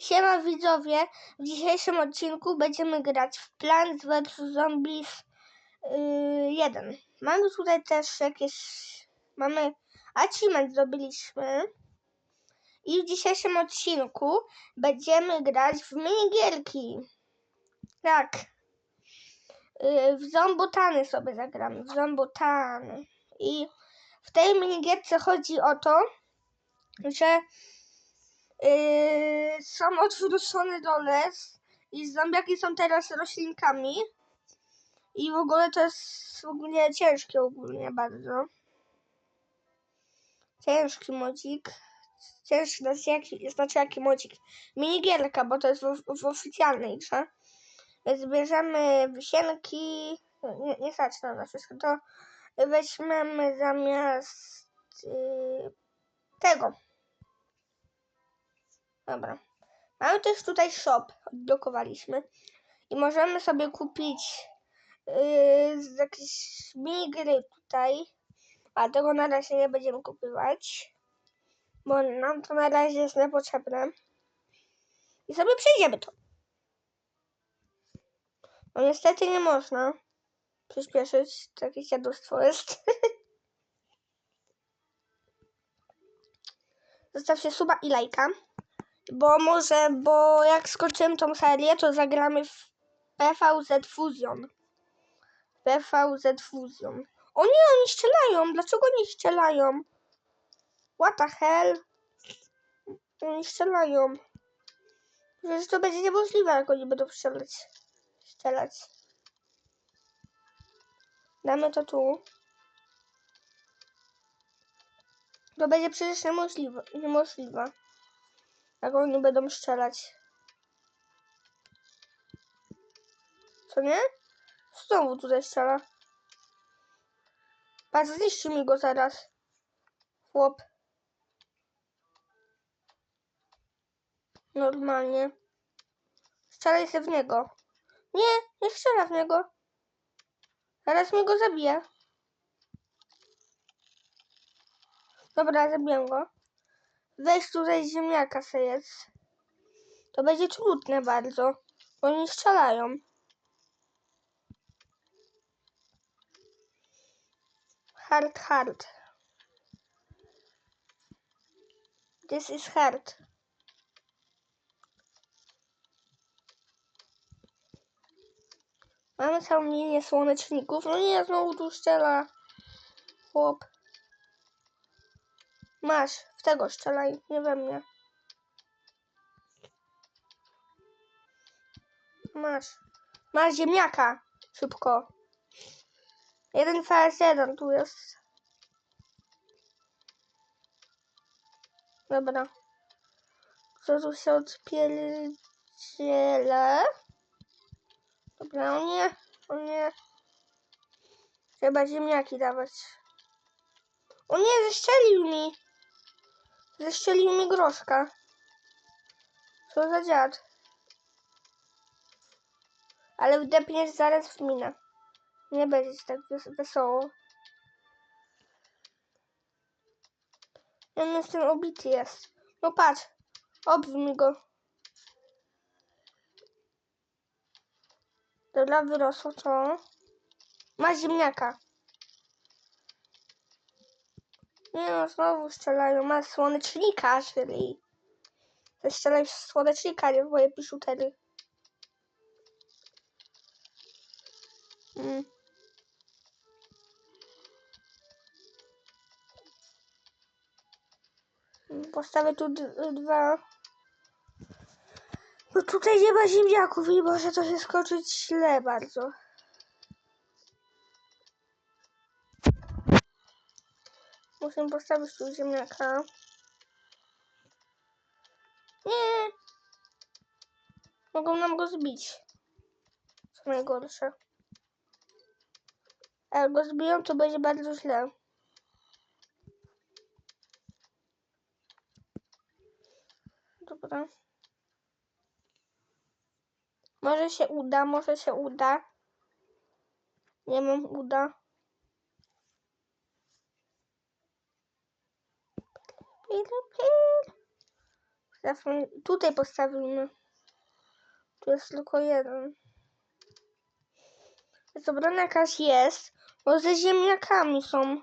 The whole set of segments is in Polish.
Siema widzowie, w dzisiejszym odcinku będziemy grać w Plants vs Zombies yy, 1. Mamy tutaj też jakieś, mamy achievement zrobiliśmy i w dzisiejszym odcinku będziemy grać w minigierki. Tak, yy, w zombotany sobie zagramy, w zombotany. I w tej minigierce chodzi o to, że Yy, są odwrócone do les i zombiaki są teraz roślinkami. I w ogóle to jest ogólnie ciężkie ogólnie bardzo. Ciężki modzik. Ciężki znaczy jaki, znaczy jaki modzik. Minigierka, bo to jest w, w oficjalnej grze. Więc bierzemy wisienki. Nie, nie na wszystko. To weźmiemy zamiast yy, tego. Dobra. Mamy też tutaj shop, odblokowaliśmy. I możemy sobie kupić yy, jakieś minigry tutaj. A tego na razie nie będziemy kupować. Bo nam to na razie jest niepotrzebne. I sobie przejdziemy to. No niestety nie można przyspieszyć. To jakieś dziadostwo jest. Zostawcie suba i lajka. Bo może, bo jak skończymy tą serię, to zagramy w PVZ Fusion. PVZ Fusion. O nie, oni strzelają. Dlaczego oni strzelają? What the hell? Oni strzelają. Przecież to będzie niemożliwe, jak oni będą strzelać. Strzelać. Damy to tu. To będzie przecież niemożliwe. niemożliwe. Jak oni będą strzelać. Co nie? Znowu tutaj strzela. Patrz, zniszczy mi go zaraz. Chłop. Normalnie. Strzelaj się w niego. Nie, nie strzela w niego. Zaraz mi go zabije. Dobra, zabiję go. Weź tutaj ziemniaka se jest. To będzie trudne bardzo, bo oni strzelają. Hard, hard. This is hard. Mamy całą linię słoneczników. No nie, znowu tu strzela. Chłop. Masz, w tego strzelaj, nie we mnie. Masz. Masz ziemniaka. Szybko. Jeden vs jeden tu jest. Dobra. Co tu się odpierdziela? Dobra, o nie, o nie. Trzeba ziemniaki dawać. O nie, zestrzelił mi. Zeszczelił mi groszka. Co za dziad. Ale wdepniesz zaraz w minę. Nie będzie tak wesoło. On jest ten obity jest. No patrz. Obwij go. Dobra, wyrosło to. Ma ziemniaka. Nie no, znowu strzelają. Ma słonecznika, czyli... Strzelaj słonecznika, nie moje piszutery. Mm. Postawię tu dwa... No tutaj nie ma ziemniaków i może to się skończyć źle bardzo. Muszę postawić tu ziemniaka. Nie! Mogą nam go zbić. Co najgorsze. A jak go zbiją, to będzie bardzo źle. Dobra. Może się uda, może się uda. Nie mam uda. Zawsze tutaj postawimy. Tu jest tylko jeden. Obrona jakaś jest. Bo ze ziemniakami są.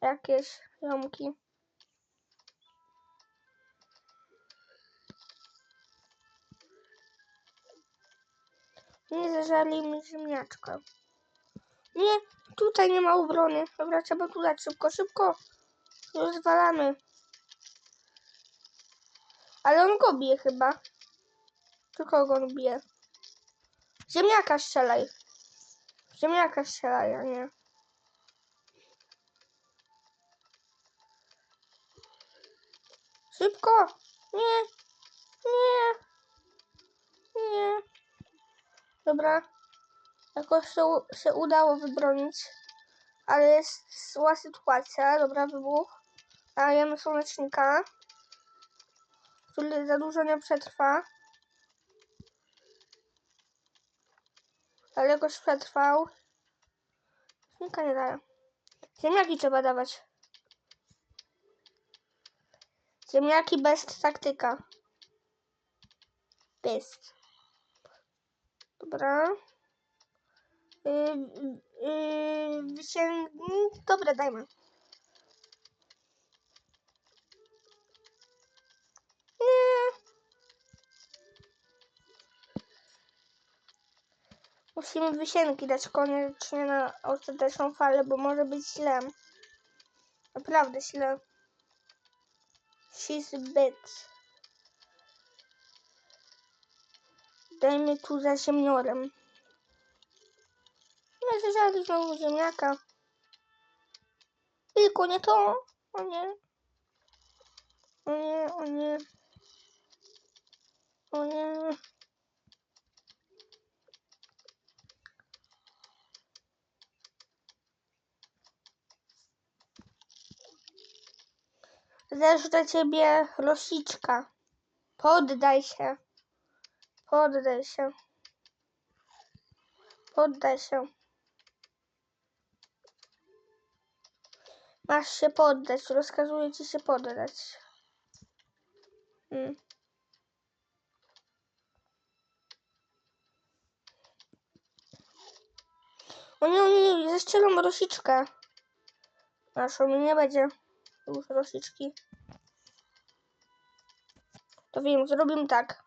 Jakieś ziomki. Nie zażali mi ziemniaczka. Nie, tutaj nie ma obrony. Dobra, trzeba tu dać szybko, szybko. Rozwalamy. Ale on go bije chyba. Czy kogo on bije? Ziemniaka strzelaj. Ziemniaka strzelaj, a nie. Szybko! Nie! Nie! Nie! Dobra. Jakoś się, się udało wybronić. Ale jest zła sytuacja. Dobra, wybuch. Dajemy słonecznika. Który za dużo nie przetrwa. Ale jakoś przetrwał. Słonecznika nie daje. Ziemniaki trzeba dawać. Ziemniaki bez taktyka. Bez. Dobra. Yy, yy. Dobra, dajmy. Musimy wysienki dać koniecznie na ostateczną falę, bo może być źle. Naprawdę źle. She's bit. Dajmy tu za ziemniorem. Nie zażarli znowu ziemniaka. Tylko nie to. O nie. O nie, o nie. O nie. Zresztą ciebie rosiczka. Poddaj się. Poddaj się. Poddaj się. Masz się poddać. Rozkazuję ci się poddać. Mm. O nie, o nie, nie, zestrzelą rosiczkę. Naszą nie będzie już rosiczki. To wiem, zrobimy tak.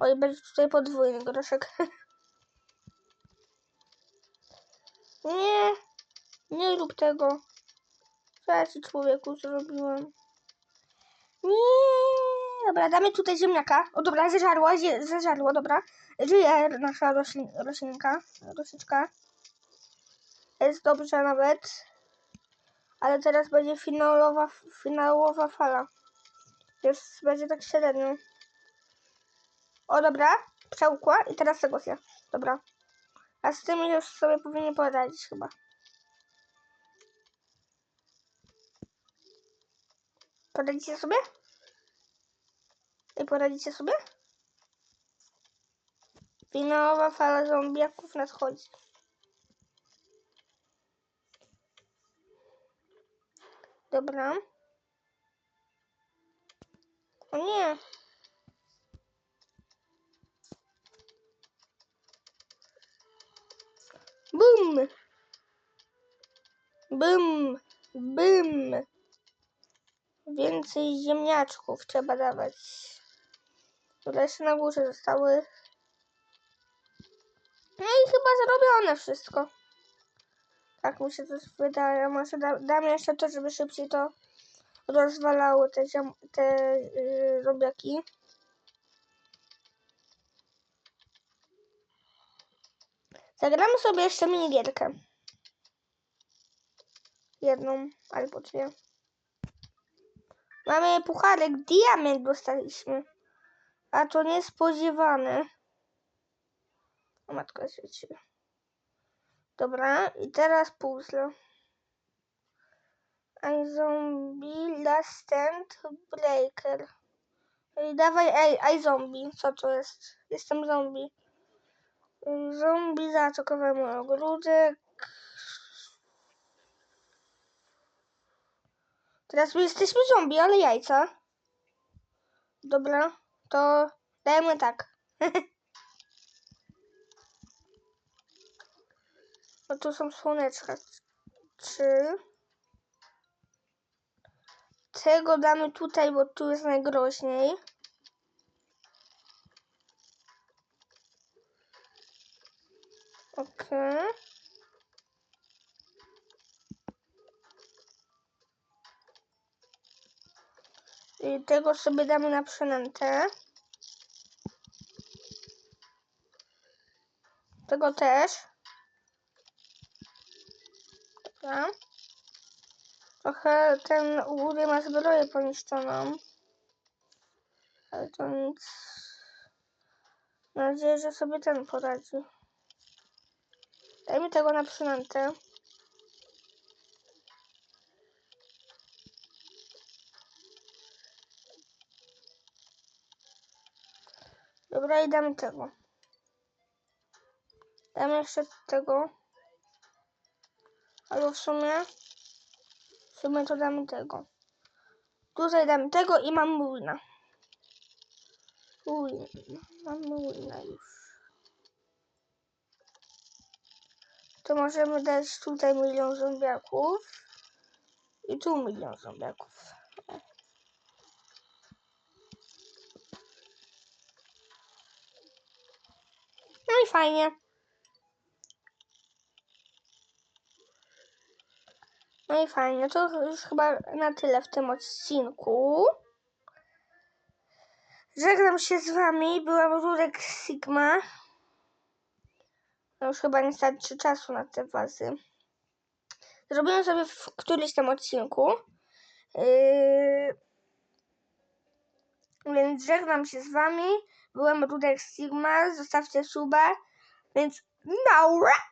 Oj, będzie tutaj podwójny groszek. nie, nie rób tego. Co ja ci człowieku zrobiłem? Nie, dobra, damy tutaj ziemniaka. O dobra, zeżarło, zie- zeżarło, dobra. Żyje nasza roślin, roślinka, rosiczka. Jest dobrze nawet. Ale teraz będzie finalowa, finałowa fala. Jest, będzie tak średnio. O, dobra. Przełkła i teraz negocja. Dobra. A z tym już sobie powinien poradzić chyba. Poradzicie sobie? I poradzicie sobie? Finałowa fala zombiaków nadchodzi. Dobra. O nie. Bum. Bum. Bum. Więcej ziemniaczków trzeba dawać. Które jeszcze na górze zostały. No i chyba zrobione wszystko. Tak mi się coś wydaje. Może da, dam jeszcze to, żeby szybciej to rozwalało te, ziom, te yy, zombiaki. Zagramy sobie jeszcze minigierkę. Jedną albo dwie. Mamy pucharek, diament dostaliśmy. A to niespodziewane. O matko świeci. Dobra, i teraz puzzle. I zombie last stand breaker. Ej, dawaj, ej, I zombie. Co to jest? Jestem zombie. Zombie zaatakował mój ogródek. Teraz my jesteśmy zombie, ale jajca. Dobra, to dajmy tak. No tu są słoneczka. Trzy. Tego damy tutaj, bo tu jest najgroźniej. Okej. I tego sobie damy na przynętę. Tego też. Dobra. Trochę ten u góry ma zbroję poniszczoną. Ale to nic. Mam nadzieję, że sobie ten poradzi. Daj mi tego na przynętę. Dobra, i damy tego. Damy jeszcze tego. Albo w sumie... W sumie to damy tego. Tutaj damy tego i mamy wina. Win. Mamy wina już. To możemy dać tutaj milion zombiaków. I tu milion zombiaków. No i fajnie. No i fajnie. To już chyba na tyle w tym odcinku. Żegnam się z wami. Byłam Rurek Sigma. No już chyba nie starczy czasu na te wazy. Zrobiłem sobie w którymś tam odcinku. Yy... Więc żegnam się z wami. Byłem Rudek Sigma. Zostawcie suba. Więc naura!